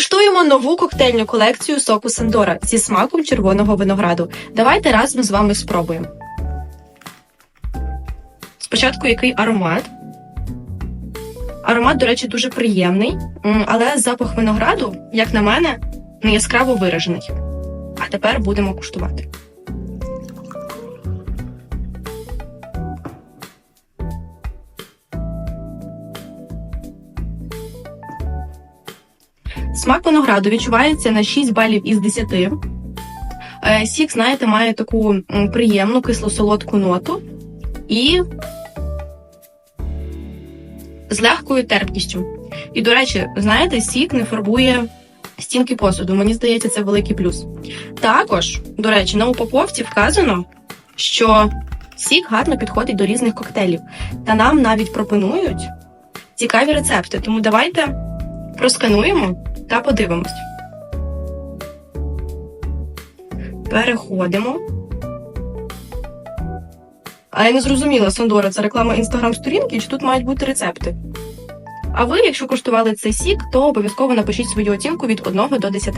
Куштуємо нову коктейльну колекцію соку Сандора зі смаком червоного винограду. Давайте разом з вами спробуємо. Спочатку який аромат. Аромат, до речі, дуже приємний, але запах винограду, як на мене, не яскраво виражений. А тепер будемо куштувати. Смак винограду відчувається на 6 балів із 10. Е, Сік, знаєте, має таку приємну кисло-солодку ноту і з легкою терпкістю. І, до речі, знаєте, сік не фарбує стінки посуду. Мені здається, це великий плюс. Також, до речі, на упаковці вказано, що сік гарно підходить до різних коктейлів. Та нам навіть пропонують цікаві рецепти. Тому давайте проскануємо та подивимось. Переходимо. А я не зрозуміла, Сандора, це реклама інстаграм-сторінки, чи тут мають бути рецепти? А ви, якщо куштували цей сік, то обов'язково напишіть свою оцінку від 1 до 10.